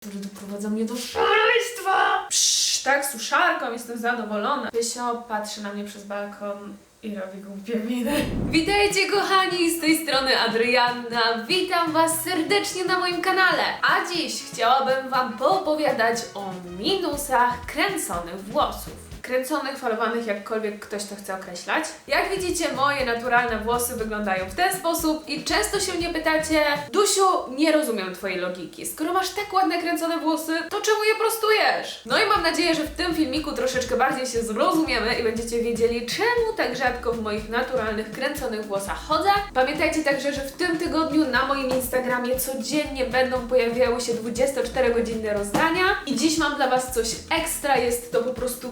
które doprowadzą mnie do szaleństwa. Psz, tak, suszarką, jestem zadowolona. Pysio patrzy na mnie przez balkon i robi głupie miny. Witajcie kochani, z tej strony Adrianna. Witam Was serdecznie na moim kanale. A dziś chciałabym Wam poopowiadać o minusach kręconych włosów kręconych, falowanych, jakkolwiek ktoś to chce określać. Jak widzicie, moje naturalne włosy wyglądają w ten sposób i często się mnie pytacie, Dusiu, nie rozumiem Twojej logiki. Skoro masz tak ładne kręcone włosy, to czemu je prostujesz? No i mam nadzieję, że w tym filmiku troszeczkę bardziej się zrozumiemy i będziecie wiedzieli, czemu tak rzadko w moich naturalnych, kręconych włosach chodzę. Pamiętajcie także, że w tym tygodniu na moim Instagramie codziennie będą pojawiały się 24-godzinne rozdania i dziś mam dla Was coś ekstra, jest to po prostu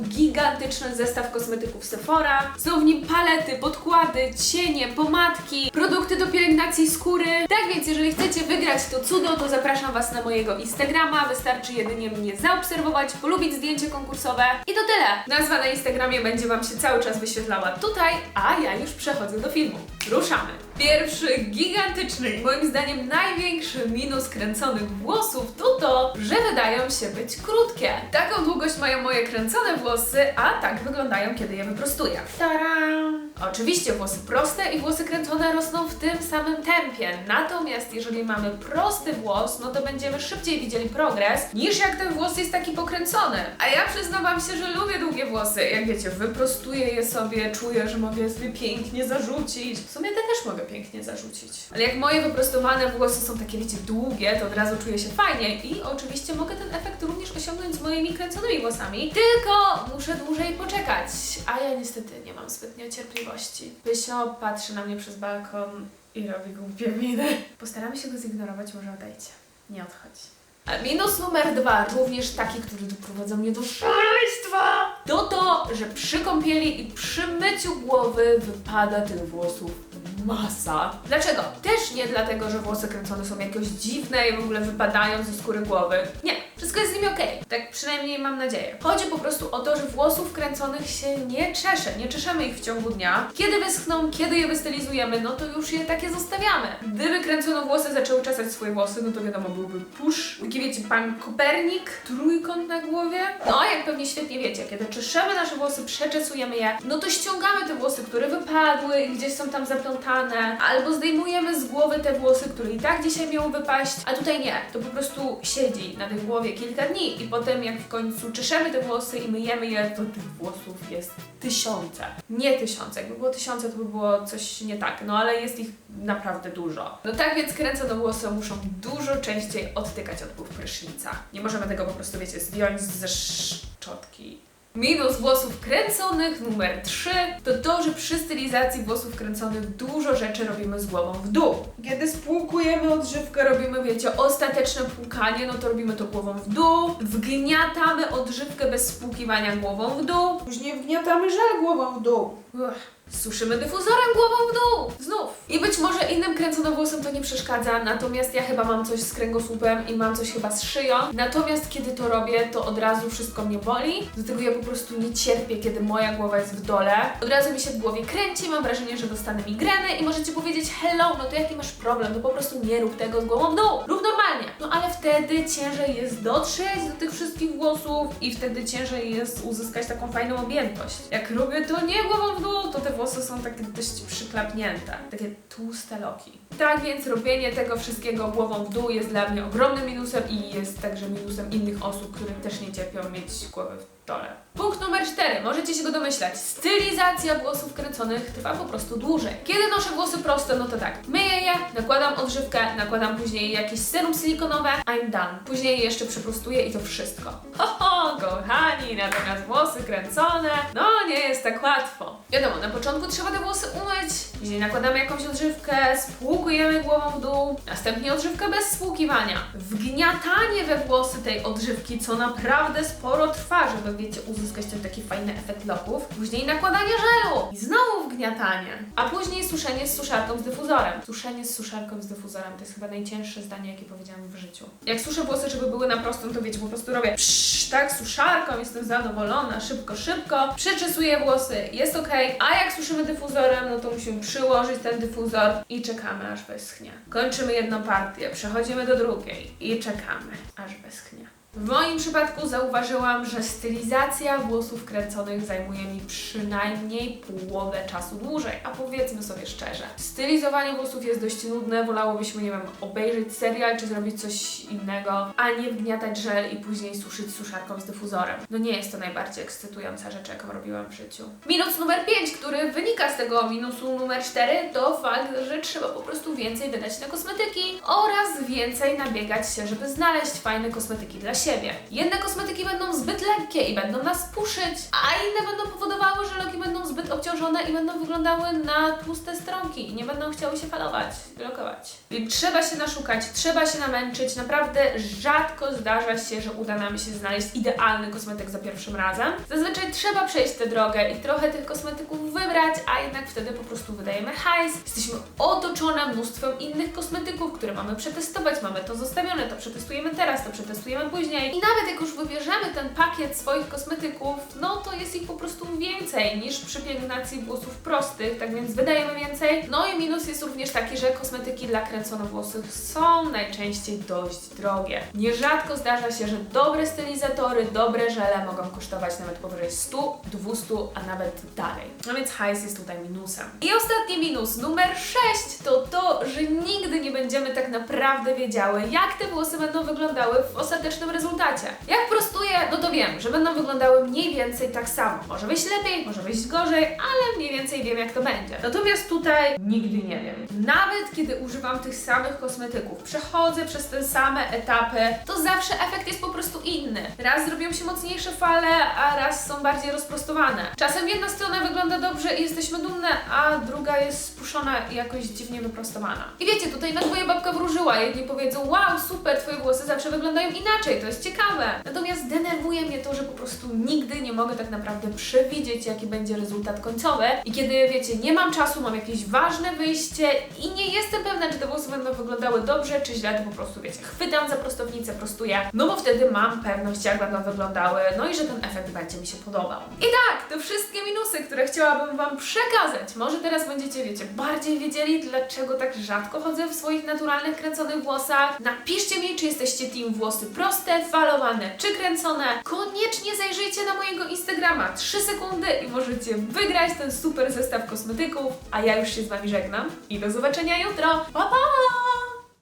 gigantyczny zestaw kosmetyków Sephora. Są w nim palety, podkłady, cienie, pomadki, produkty do pielęgnacji skóry. Tak więc, jeżeli chcecie wygrać to cudo, to zapraszam Was na mojego Instagrama. Wystarczy jedynie mnie zaobserwować, polubić zdjęcie konkursowe i to tyle. Nazwa na Instagramie będzie Wam się cały czas wyświetlała tutaj, a ja już przechodzę do filmu. Ruszamy! Pierwszy gigantyczny i moim zdaniem największy minus kręconych włosów to to, że wydają się być krótkie. Taką długość mają moje kręcone włosy, a tak wyglądają, kiedy je wyprostuję. Taram! Oczywiście włosy proste i włosy kręcone rosną w tym samym tempie. Natomiast jeżeli mamy prosty włos, no to będziemy szybciej widzieli progres, niż jak ten włos jest taki pokręcony. A ja przyznam Wam się, że lubię długie włosy. Jak wiecie, wyprostuję je sobie, czuję, że mogę sobie pięknie zarzucić. W sumie te też mogę pięknie zarzucić. Ale jak moje wyprostowane włosy są takie, wiecie, długie, to od razu czuję się fajnie i oczywiście mogę ten efekt również osiągnąć z moimi kręconymi włosami. Tylko muszę dłużej poczekać, a ja niestety nie mam zbytnio cierpliwości. Pysio patrzy na mnie przez balkon i robi głupie miny. Postaramy się go zignorować, może odejdzie. Nie odchodź. A Minus numer dwa, również taki, który doprowadza mnie do szaleństwa, to to, że przy kąpieli i przy myciu głowy wypada tych włosów masa. Dlaczego? Też nie dlatego, że włosy kręcone są jakoś dziwne i w ogóle wypadają ze skóry głowy. Nie, wszystko jest z nimi okej. Tak przynajmniej mam nadzieję. Chodzi po prostu o to, że włosów kręconych się nie czesze. Nie czeszemy ich w ciągu dnia. Kiedy wyschną, kiedy je wystylizujemy, no to już je takie zostawiamy. Gdyby kręcono włosy zaczęły czesać swoje włosy, no to wiadomo, byłby pusz. Taki wiecie, pan Kopernik, trójkąt na głowie. No, jak pewnie świetnie wiecie, kiedy czeszemy nasze włosy, przeczesujemy je, no to ściągamy te włosy, które wypadły i gdzieś są tam zaplątane, albo zdejmujemy z głowy te włosy, które i tak dzisiaj miały wypaść, a tutaj nie. To po prostu siedzi na tej głowie kilka dni i potem jak w końcu czeszemy te włosy i myjemy je, to tych włosów jest tysiące. Nie tysiące, jakby było tysiące, to by było coś nie tak, no ale jest ich naprawdę dużo. No tak więc kręcone włosy muszą dużo częściej odtykać odpływ prysznica. Nie możemy tego po prostu, wiecie, zdjąć ze szczotki. Minus włosów kręconych numer 3 to to, że przy stylizacji włosów kręconych dużo rzeczy robimy z głową w dół. Kiedy spłukujemy odżywkę, robimy, wiecie, ostateczne płukanie, no to robimy to głową w dół. Wgniatamy odżywkę bez spłukiwania głową w dół. Później wgniatamy żel głową w dół. Uch. Suszymy dyfuzorem głową w dół! Znów! I być może innym kręconym włosem to nie przeszkadza, natomiast ja chyba mam coś z kręgosłupem i mam coś chyba z szyją. Natomiast kiedy to robię, to od razu wszystko mnie boli. Dlatego ja po prostu nie cierpię, kiedy moja głowa jest w dole. Od razu mi się w głowie kręci, mam wrażenie, że dostanę migreny i możecie powiedzieć hello, no to jaki masz problem? To po prostu nie rób tego z głową w dół. Rób normalnie. No ale wtedy ciężej jest dotrzeć do tych wszystkich włosów i wtedy ciężej jest uzyskać taką fajną objętość. Jak robię to nie głową w dół, to te włosy są takie dość przyklapnięte, takie tłuste loki. Tak więc robienie tego wszystkiego głową w dół jest dla mnie ogromnym minusem i jest także minusem innych osób, które też nie cierpią mieć głowy w dole. Punkt numer 4. Możecie się go domyślać. Stylizacja włosów kręconych trwa po prostu dłużej. Kiedy noszę włosy proste, no to tak. Myję je, nakładam odżywkę, nakładam później jakieś serum silikonowe, I'm done. Później je jeszcze przyprostuję i to wszystko. Ho, ho, kochani, natomiast włosy kręcone, no nie tak łatwo. Wiadomo, na początku trzeba te włosy umyć, później nakładamy jakąś odżywkę, spłukujemy głową w dół, następnie odżywka bez spłukiwania. Wgniatanie we włosy tej odżywki, co naprawdę sporo trwa, żeby, wiecie, uzyskać ten taki fajny efekt loków. Później nakładanie żelu i znowu wgniatanie. A później suszenie z suszarką z dyfuzorem. Suszenie z suszarką z dyfuzorem to jest chyba najcięższe zdanie, jakie powiedziałam w życiu. Jak suszę włosy, żeby były na prostą, to wiecie, po prostu robię psz, tak, suszarką, jestem zadowolona, szybko, szybko. Przeczesuję włosy, jest ok, a jak suszymy dyfuzorem, no to musimy przyłożyć ten dyfuzor i czekamy aż wyschnie. Kończymy jedną partię, przechodzimy do drugiej i czekamy aż wyschnie. W moim przypadku zauważyłam, że stylizacja włosów kręconych zajmuje mi przynajmniej połowę czasu dłużej, a powiedzmy sobie szczerze. Stylizowanie włosów jest dość nudne, wolałybyśmy, nie wiem, obejrzeć serial czy zrobić coś innego, a nie wgniatać żel i później suszyć suszarką z dyfuzorem. No nie jest to najbardziej ekscytująca rzecz, jaką robiłam w życiu. Minus numer 5, który wynika z tego minusu numer 4, to fakt, że trzeba po prostu więcej wydać na kosmetyki oraz więcej nabiegać się, żeby znaleźć fajne kosmetyki dla siebie. Jedne kosmetyki będą zbyt lekkie i będą nas puszyć, a inne będą powodowały, że loki będą zbyt obciążone i będą wyglądały na tłuste stronki i nie będą chciały się falować, blokować. Więc trzeba się naszukać, trzeba się namęczyć. Naprawdę rzadko zdarza się, że uda nam się znaleźć idealny kosmetyk za pierwszym razem. Zazwyczaj trzeba przejść tę drogę i trochę tych kosmetyków wybrać, a jednak wtedy po prostu wydajemy hajs. Jesteśmy otoczone mnóstwem innych kosmetyków, które mamy przetestować. Mamy to zostawione, to przetestujemy teraz, to przetestujemy później. I nawet jak już wybierzemy ten pakiet swoich kosmetyków, no to jest ich po prostu więcej niż przy pielęgnacji włosów prostych, tak więc wydajemy więcej. No i minus jest również taki, że kosmetyki dla kręconowłosych są najczęściej dość drogie. Nierzadko zdarza się, że dobre stylizatory, dobre żele mogą kosztować nawet powyżej 100, 200, a nawet dalej. No więc hajs jest tutaj minusem. I ostatni minus, numer 6, to to, że nigdy nie będziemy tak naprawdę wiedziały, jak te włosy będą wyglądały w ostatecznym rezultacie. Jak prostuję, no to wiem, że będą wyglądały mniej więcej tak samo. Może wyjść lepiej, może wyjść gorzej, ale mniej więcej wiem, jak to będzie. Natomiast tutaj nigdy nie wiem. Nawet kiedy używam tych samych kosmetyków, przechodzę przez te same etapy, to zawsze efekt jest po prostu inny. Raz zrobią się mocniejsze fale, a raz są bardziej rozprostowane. Czasem jedna strona wygląda dobrze i jesteśmy dumne, a druga jest spuszczona i jakoś dziwnie wyprostowana. I wiecie, tutaj na twoja babka wróżyła. Jedni powiedzą, wow, super, twoje włosy zawsze wyglądają inaczej, to jest ciekawe. Natomiast denerwuje mnie to, że po prostu nigdy nie mogę tak naprawdę przewidzieć, jaki będzie rezultat końcowy. I kiedy, wiecie, nie mam czasu, mam jakieś ważne wyjście i nie jestem pewna, czy te włosy będą wyglądały dobrze, czy źle, to po prostu, wiecie, chwytam za prostownicę, prostuję, no bo wtedy mam pewność, jak będą wyglądały, no i że ten efekt będzie mi się podobał. I tak, to wszystkie minusy, które chciałabym Wam przekazać. Może teraz będziecie, wiecie, bardziej wiedzieli, dlaczego tak rzadko chodzę w swoich naturalnych, kręconych włosach. Napiszcie mi, czy jesteście team włosy proste, falowane, czy kręcone. Koniecznie zajrzyjcie na mojego Instagrama 3 sekundy i możecie wygrać ten super zestaw kosmetyków. A ja już się z Wami żegnam i do zobaczenia jutro. Pa, pa!